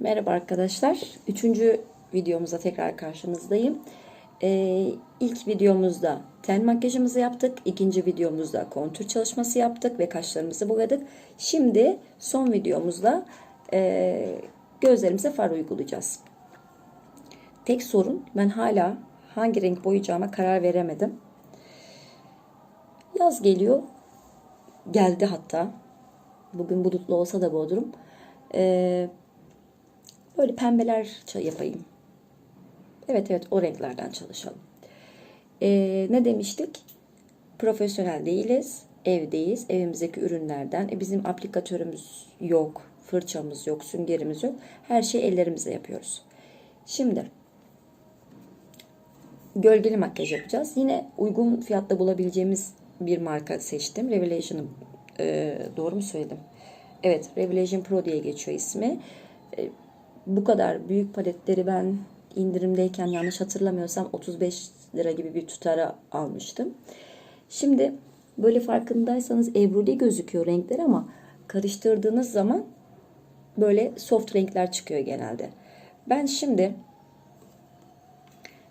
Merhaba arkadaşlar. Üçüncü videomuzda tekrar karşınızdayım. Ee, ilk videomuzda ten makyajımızı yaptık. İkinci videomuzda kontür çalışması yaptık ve kaşlarımızı boyadık. Şimdi son videomuzda e, gözlerimize far uygulayacağız. Tek sorun ben hala hangi renk boyayacağıma karar veremedim. Yaz geliyor. Geldi hatta. Bugün bulutlu olsa da Bodrum. Ee, Böyle pembeler yapayım. Evet evet o renklerden çalışalım. Ee, ne demiştik? Profesyonel değiliz. Evdeyiz. Evimizdeki ürünlerden. E, bizim aplikatörümüz yok. Fırçamız yok. Süngerimiz yok. Her şeyi ellerimizle yapıyoruz. Şimdi gölgeli makyaj yapacağız. Yine uygun fiyatta bulabileceğimiz bir marka seçtim. Revelation'ı e, doğru mu söyledim? Evet, Revelation Pro diye geçiyor ismi. E, bu kadar büyük paletleri ben indirimdeyken yanlış hatırlamıyorsam 35 lira gibi bir tutara almıştım. Şimdi böyle farkındaysanız ebruli gözüküyor renkler ama karıştırdığınız zaman böyle soft renkler çıkıyor genelde. Ben şimdi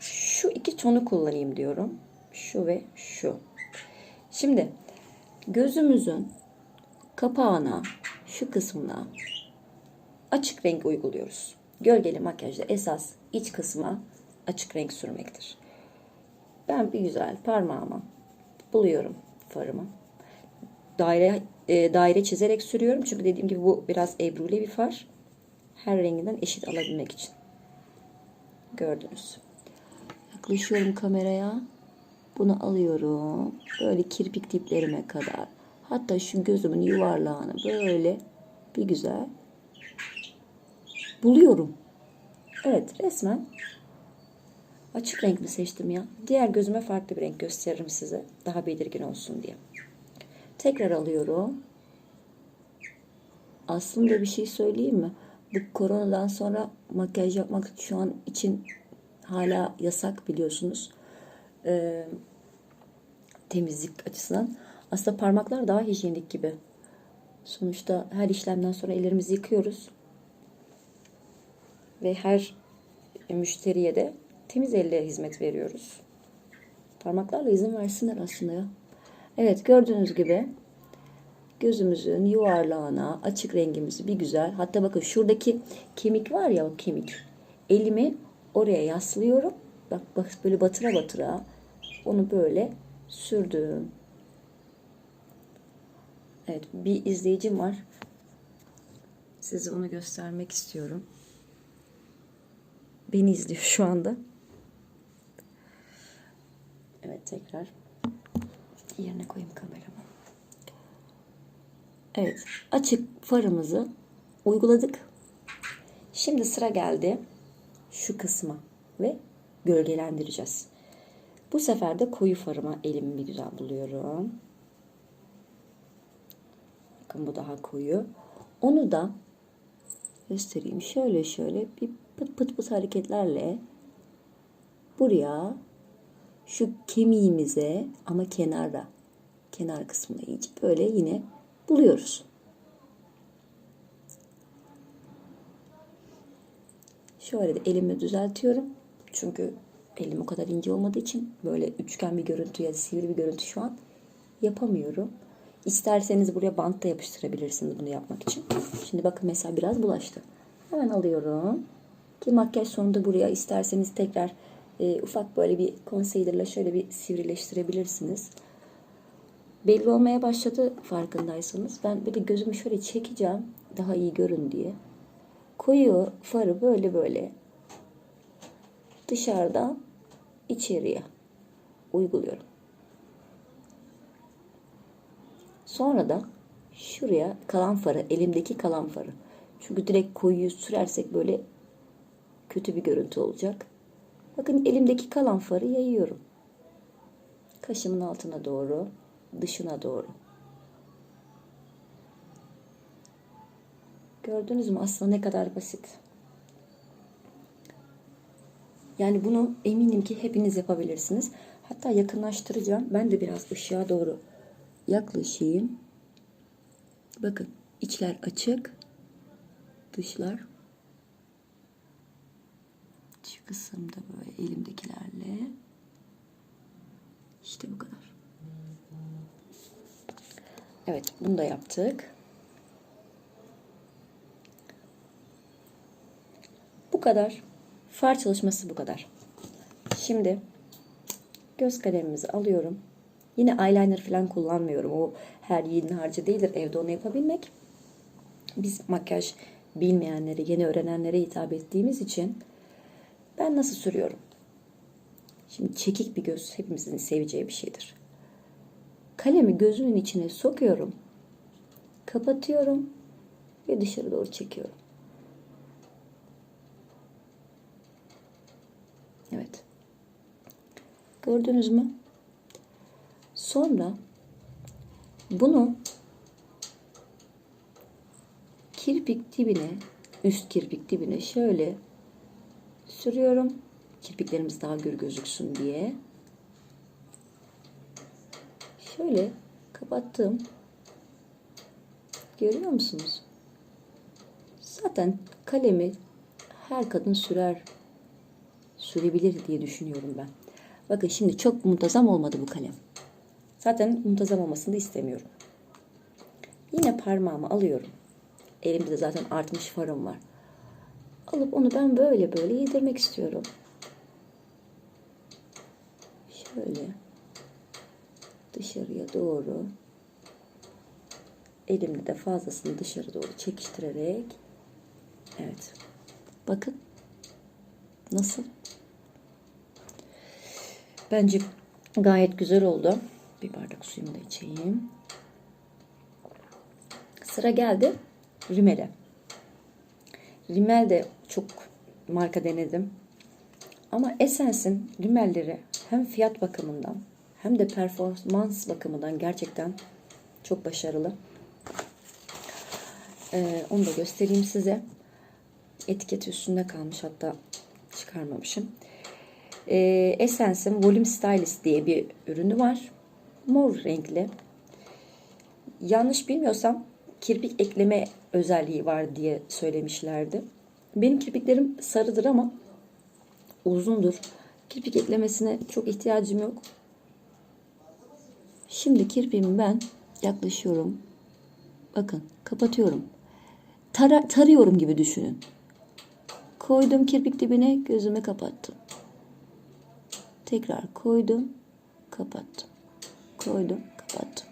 şu iki tonu kullanayım diyorum. Şu ve şu. Şimdi gözümüzün kapağına, şu kısmına açık renk uyguluyoruz. Gölgeli makyajda esas iç kısma açık renk sürmektir. Ben bir güzel parmağıma buluyorum farımı. Daire e, daire çizerek sürüyorum. Çünkü dediğim gibi bu biraz ebruli bir far. Her renginden eşit alabilmek için. Gördünüz. Yaklaşıyorum kameraya. Bunu alıyorum. Böyle kirpik diplerime kadar. Hatta şu gözümün yuvarlağını böyle bir güzel buluyorum. Evet resmen açık renk mi seçtim ya? Diğer gözüme farklı bir renk gösteririm size. Daha belirgin olsun diye. Tekrar alıyorum. Aslında bir şey söyleyeyim mi? Bu koronadan sonra makyaj yapmak şu an için hala yasak biliyorsunuz. Ee, temizlik açısından. Aslında parmaklar daha hijyenik gibi. Sonuçta her işlemden sonra ellerimizi yıkıyoruz ve her müşteriye de temiz elle hizmet veriyoruz. Parmaklarla izin versinler aslında ya. Evet gördüğünüz gibi gözümüzün yuvarlağına açık rengimizi bir güzel. Hatta bakın şuradaki kemik var ya o kemik. Elimi oraya yaslıyorum. Bak bak böyle batıra batıra onu böyle sürdüm. Evet bir izleyicim var. Size onu göstermek istiyorum. Beni izliyor şu anda. Evet tekrar yerine koyayım kameramı. Evet açık farımızı uyguladık. Şimdi sıra geldi şu kısma ve gölgelendireceğiz. Bu sefer de koyu farıma elimi bir güzel buluyorum. Bakın bu daha koyu. Onu da göstereyim. Şöyle şöyle bir pıt pıt pıt hareketlerle buraya şu kemiğimize ama kenara kenar kısmına iyice böyle yine buluyoruz. Şöyle de elimi düzeltiyorum. Çünkü elim o kadar ince olmadığı için böyle üçgen bir görüntü ya sivri bir görüntü şu an yapamıyorum. İsterseniz buraya bant da yapıştırabilirsiniz bunu yapmak için. Şimdi bakın mesela biraz bulaştı. Hemen alıyorum. Ki makyaj sonunda buraya isterseniz tekrar e, ufak böyle bir concealer'la şöyle bir sivrileştirebilirsiniz. Belli olmaya başladı farkındaysanız. Ben bir de gözümü şöyle çekeceğim daha iyi görün diye. Koyu farı böyle böyle dışarıdan içeriye uyguluyorum. Sonra da şuraya kalan farı, elimdeki kalan farı. Çünkü direkt koyuyu sürersek böyle kötü bir görüntü olacak. Bakın elimdeki kalan farı yayıyorum. Kaşımın altına doğru, dışına doğru. Gördünüz mü aslında ne kadar basit. Yani bunu eminim ki hepiniz yapabilirsiniz. Hatta yakınlaştıracağım. Ben de biraz ışığa doğru yaklaşayım. Bakın içler açık, dışlar kısımda böyle elimdekilerle. İşte bu kadar. Evet, bunu da yaptık. Bu kadar. Far çalışması bu kadar. Şimdi göz kalemimizi alıyorum. Yine eyeliner falan kullanmıyorum. O her yiğidin harcı değildir evde onu yapabilmek. Biz makyaj bilmeyenlere, yeni öğrenenlere hitap ettiğimiz için ben nasıl sürüyorum? Şimdi çekik bir göz hepimizin seveceği bir şeydir. Kalemi gözünün içine sokuyorum. Kapatıyorum ve dışarı doğru çekiyorum. Evet. Gördünüz mü? Sonra bunu kirpik dibine, üst kirpik dibine şöyle sürüyorum. Kirpiklerimiz daha gür gözüksün diye. Şöyle kapattım. Görüyor musunuz? Zaten kalemi her kadın sürer. Sürebilir diye düşünüyorum ben. Bakın şimdi çok muntazam olmadı bu kalem. Zaten muntazam olmasını da istemiyorum. Yine parmağımı alıyorum. Elimde de zaten artmış farım var. Alıp onu ben böyle böyle yedirmek istiyorum. Şöyle dışarıya doğru elimle de fazlasını dışarı doğru çekiştirerek evet. Bakın nasıl? Bence gayet güzel oldu. Bir bardak suyumu da içeyim. Sıra geldi rimele. Rimel de çok marka denedim ama Essence'in rimelleri hem fiyat bakımından hem de performans bakımından gerçekten çok başarılı. Ee, onu da göstereyim size. Etiketi üstünde kalmış hatta çıkarmamışım. Ee, Essence'in Volume Stylist diye bir ürünü var. Mor renkli. Yanlış bilmiyorsam kirpik ekleme özelliği var diye söylemişlerdi. Benim kirpiklerim sarıdır ama uzundur. Kirpik eklemesine çok ihtiyacım yok. Şimdi kirpiğimi ben yaklaşıyorum. Bakın kapatıyorum. Tara, tarıyorum gibi düşünün. Koydum kirpik dibine gözümü kapattım. Tekrar koydum kapattım. Koydum kapattım.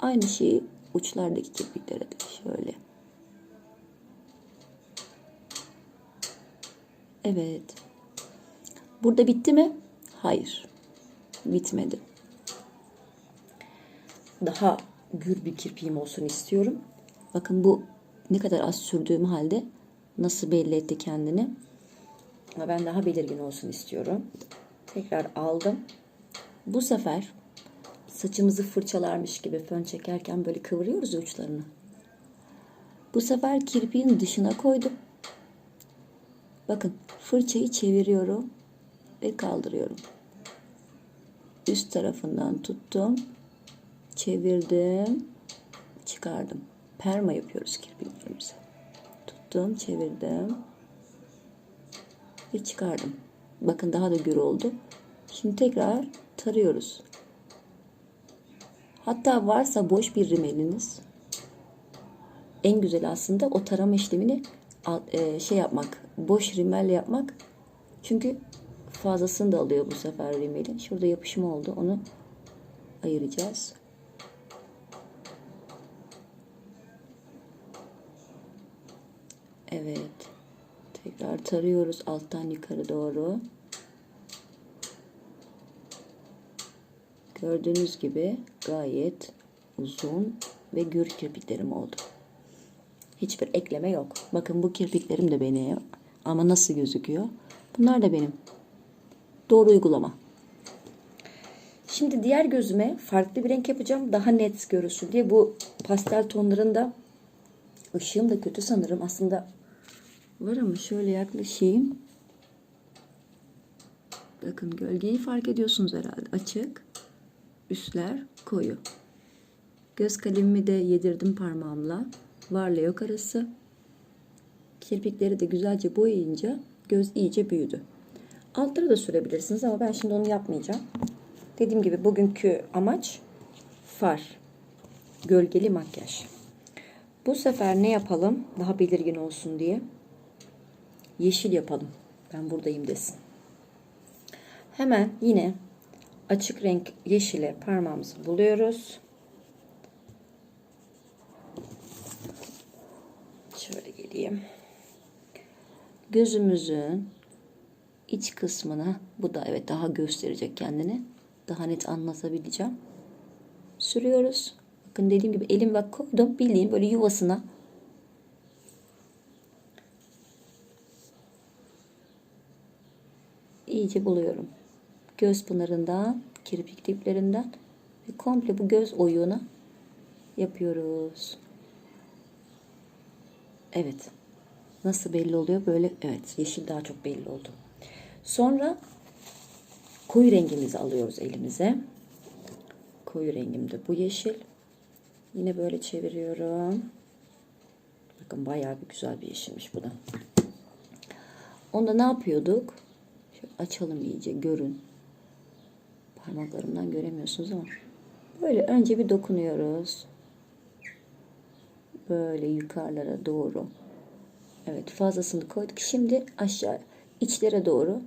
Aynı şeyi uçlardaki kirpiklere de şöyle. Evet. Burada bitti mi? Hayır. Bitmedi daha gür bir kirpiğim olsun istiyorum. Bakın bu ne kadar az sürdüğüm halde nasıl belli etti kendini. Ama ben daha belirgin olsun istiyorum. Tekrar aldım. Bu sefer saçımızı fırçalarmış gibi fön çekerken böyle kıvırıyoruz uçlarını. Bu sefer kirpiğin dışına koydum. Bakın fırçayı çeviriyorum ve kaldırıyorum. Üst tarafından tuttum çevirdim, çıkardım. Perma yapıyoruz kirpiklerimize. Tuttum, çevirdim ve çıkardım. Bakın daha da gür oldu. Şimdi tekrar tarıyoruz. Hatta varsa boş bir rimeliniz en güzel aslında o tarama işlemini şey yapmak, boş rimelle yapmak. Çünkü fazlasını da alıyor bu sefer rimelin. Şurada yapışma oldu. Onu ayıracağız. Evet. Tekrar tarıyoruz alttan yukarı doğru. Gördüğünüz gibi gayet uzun ve gür kirpiklerim oldu. Hiçbir ekleme yok. Bakın bu kirpiklerim de benim. Ama nasıl gözüküyor? Bunlar da benim. Doğru uygulama. Şimdi diğer gözüme farklı bir renk yapacağım. Daha net görürsün diye. Bu pastel tonlarında ışığım da kötü sanırım. Aslında var ama şöyle yaklaşayım. Bakın gölgeyi fark ediyorsunuz herhalde. Açık. Üstler koyu. Göz kalemimi de yedirdim parmağımla. Varla yok arası. Kirpikleri de güzelce boyayınca göz iyice büyüdü. Altlara da sürebilirsiniz ama ben şimdi onu yapmayacağım. Dediğim gibi bugünkü amaç far. Gölgeli makyaj. Bu sefer ne yapalım? Daha belirgin olsun diye. Yeşil yapalım. Ben buradayım desin. Hemen yine açık renk yeşile parmağımızı buluyoruz. Geleyim. Gözümüzün iç kısmına bu da evet daha gösterecek kendini. Daha net anlatabileceğim. Sürüyoruz. Bakın dediğim gibi elim bak koydum bildiğin böyle yuvasına. iyice buluyorum. Göz pınarından, kirpik diplerinden ve komple bu göz oyuğuna yapıyoruz. Evet. Nasıl belli oluyor? Böyle evet yeşil daha çok belli oldu. Sonra koyu rengimizi alıyoruz elimize. Koyu rengim de bu yeşil. Yine böyle çeviriyorum. Bakın bayağı bir güzel bir yeşilmiş bu da. Onda ne yapıyorduk? Şöyle açalım iyice görün. Parmaklarımdan göremiyorsunuz ama. Böyle önce bir dokunuyoruz. Böyle yukarılara doğru. Evet fazlasını koyduk. Şimdi aşağı içlere doğru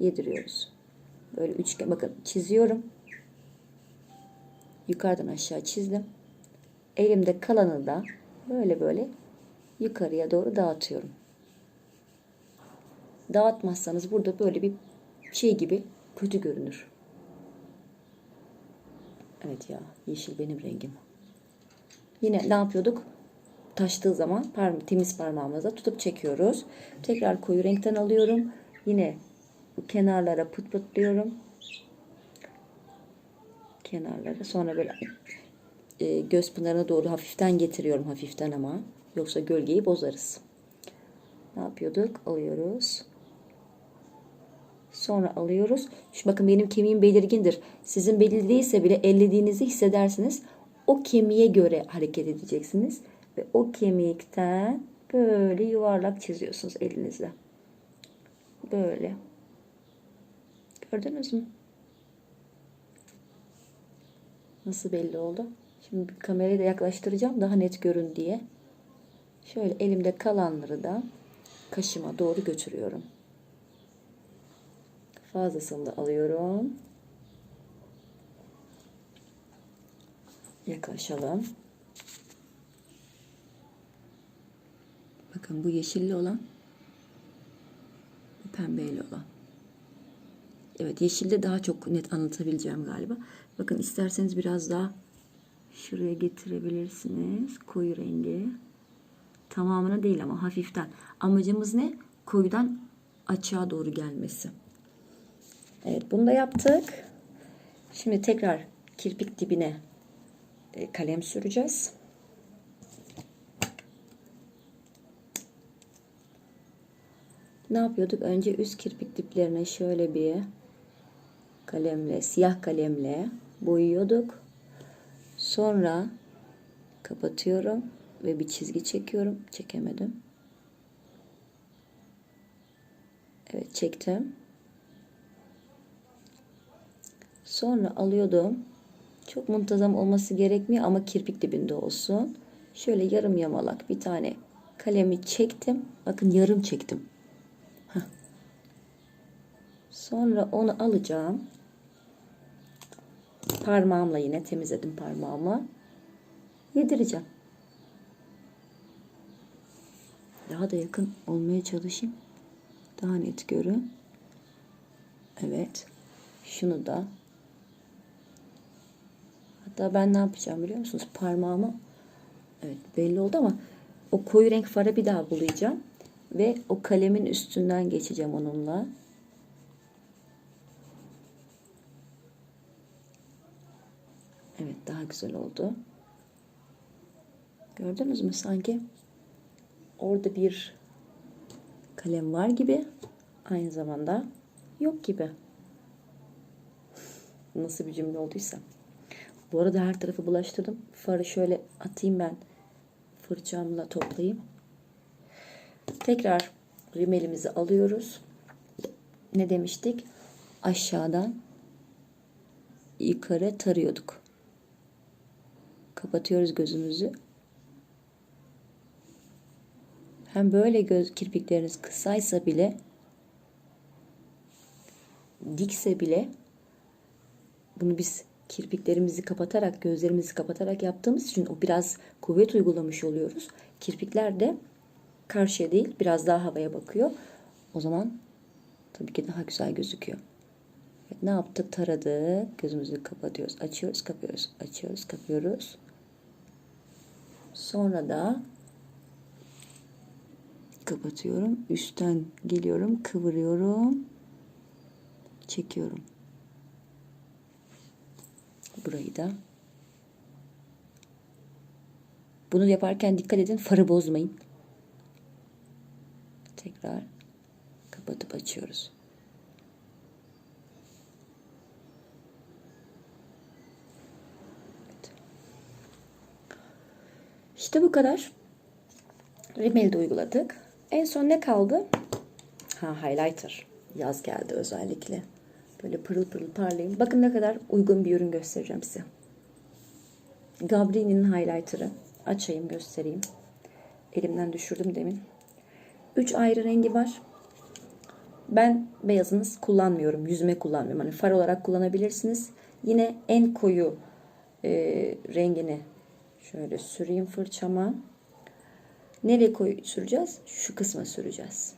yediriyoruz. Böyle üçgen bakın çiziyorum. Yukarıdan aşağı çizdim. Elimde kalanı da böyle böyle yukarıya doğru dağıtıyorum. Dağıtmazsanız burada böyle bir şey gibi kötü görünür. Evet ya yeşil benim rengim. Yine ne yapıyorduk? Taştığı zaman parma temiz parmağımızla tutup çekiyoruz. Tekrar koyu renkten alıyorum. Yine kenarlara pıt pıtlıyorum. Kenarlara sonra böyle e, göz pınarına doğru hafiften getiriyorum hafiften ama. Yoksa gölgeyi bozarız. Ne yapıyorduk? Alıyoruz. Sonra alıyoruz. Şu bakın benim kemiğim belirgindir. Sizin belirli değilse bile ellediğinizi hissedersiniz. O kemiğe göre hareket edeceksiniz. Ve o kemikten böyle yuvarlak çiziyorsunuz elinizle. Böyle. Gördünüz mü? Nasıl belli oldu? Şimdi kamerayı da yaklaştıracağım daha net görün diye. Şöyle elimde kalanları da kaşıma doğru götürüyorum. Fazlasını da alıyorum. Yaklaşalım. Bakın bu yeşilli olan, bu pembeyle olan. Evet yeşilde daha çok net anlatabileceğim galiba. Bakın isterseniz biraz daha şuraya getirebilirsiniz. Koyu rengi. Tamamına değil ama hafiften. Amacımız ne? Koyudan açığa doğru gelmesi. Evet bunu da yaptık. Şimdi tekrar kirpik dibine kalem süreceğiz. Ne yapıyorduk? Önce üst kirpik diplerine şöyle bir kalemle, siyah kalemle boyuyorduk. Sonra kapatıyorum ve bir çizgi çekiyorum. Çekemedim. Evet çektim. Sonra alıyordum. Çok muntazam olması gerekmiyor ama kirpik dibinde olsun. Şöyle yarım yamalak bir tane kalemi çektim. Bakın yarım çektim. Sonra onu alacağım. Parmağımla yine temizledim parmağımı. Yedireceğim. Daha da yakın olmaya çalışayım. Daha net görün. Evet. Şunu da Hatta ben ne yapacağım biliyor musunuz? Parmağımı evet belli oldu ama o koyu renk farı bir daha bulayacağım. Ve o kalemin üstünden geçeceğim onunla. Evet daha güzel oldu. Gördünüz mü sanki? Orada bir kalem var gibi. Aynı zamanda yok gibi. Nasıl bir cümle olduysa. Bu arada her tarafı bulaştırdım. Farı şöyle atayım ben. Fırçamla toplayayım. Tekrar rimelimizi alıyoruz. Ne demiştik? Aşağıdan yukarı tarıyorduk. Kapatıyoruz gözümüzü. Hem böyle göz kirpikleriniz kısaysa bile dikse bile bunu biz kirpiklerimizi kapatarak, gözlerimizi kapatarak yaptığımız için o biraz kuvvet uygulamış oluyoruz. Kirpikler de karşıya değil, biraz daha havaya bakıyor. O zaman tabii ki daha güzel gözüküyor. Evet, ne yaptık? Taradık. Gözümüzü kapatıyoruz. Açıyoruz, kapıyoruz. Açıyoruz, kapıyoruz. Sonra da kapatıyorum. Üstten geliyorum, kıvırıyorum. Çekiyorum. Burayı da. Bunu yaparken dikkat edin. Farı bozmayın. Tekrar kapatıp açıyoruz. Evet. İşte bu kadar. Rimel de uyguladık. En son ne kaldı? Ha highlighter. Yaz geldi özellikle. Böyle pırıl pırıl parlayayım. Bakın ne kadar uygun bir ürün göstereceğim size. Gabrini'nin highlighter'ı. Açayım göstereyim. Elimden düşürdüm demin. 3 ayrı rengi var. Ben beyazını kullanmıyorum. Yüzüme kullanmıyorum. Hani far olarak kullanabilirsiniz. Yine en koyu e, rengini şöyle süreyim fırçama. Nereye koy süreceğiz? Şu kısma süreceğiz.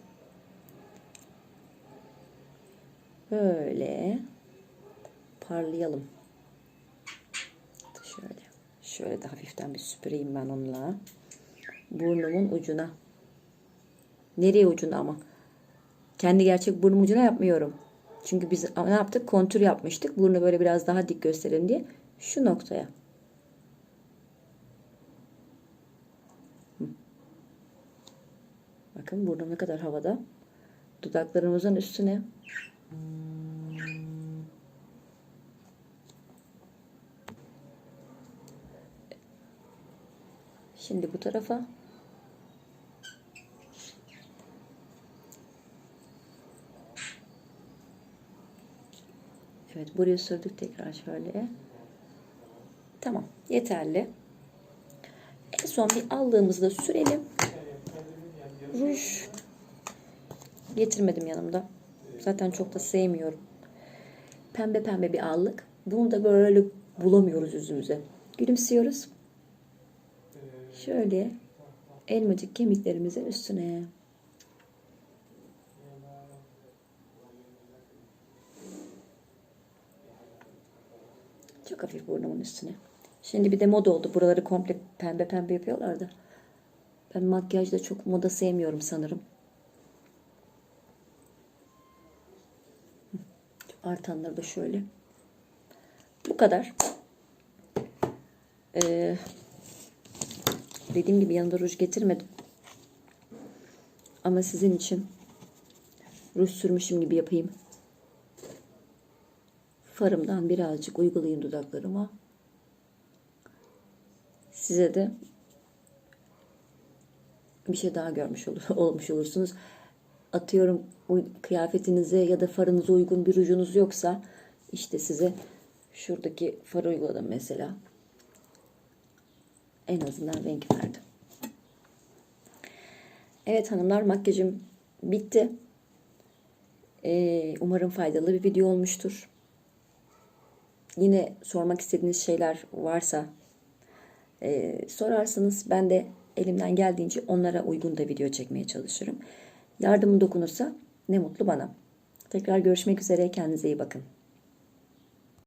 Böyle parlayalım. Şöyle. Şöyle de hafiften bir süpüreyim ben onunla. Burnumun ucuna. Nereye ucuna ama? Kendi gerçek burnum ucuna yapmıyorum. Çünkü biz ne yaptık? Kontür yapmıştık. Burnu böyle biraz daha dik gösterelim diye. Şu noktaya. Bakın burnum ne kadar havada. Dudaklarımızın üstüne. Şimdi bu tarafa. Evet buraya sürdük tekrar şöyle. Tamam yeterli. En son bir aldığımızda sürelim. Ruj getirmedim yanımda. Zaten çok da sevmiyorum. Pembe pembe bir allık. Bunu da böyle bulamıyoruz yüzümüze. Gülümsüyoruz. Şöyle elmacık kemiklerimizin üstüne. Çok hafif burnumun üstüne. Şimdi bir de moda oldu. Buraları komple pembe pembe yapıyorlar da. Ben makyajda çok moda sevmiyorum sanırım. Artanları da şöyle. Bu kadar. Ee, dediğim gibi yanında ruj getirmedim. Ama sizin için ruj sürmüşüm gibi yapayım. Farımdan birazcık uygulayayım dudaklarıma. Size de bir şey daha görmüş olur, olmuş olursunuz. Atıyorum kıyafetinize ya da farınıza uygun bir rujunuz yoksa işte size şuradaki farı uyguladım mesela. En azından renk verdi. Evet hanımlar makyajım bitti. Ee, umarım faydalı bir video olmuştur. Yine sormak istediğiniz şeyler varsa e, sorarsanız ben de elimden geldiğince onlara uygun da video çekmeye çalışırım. Yardımım dokunursa ne mutlu bana. Tekrar görüşmek üzere. Kendinize iyi bakın.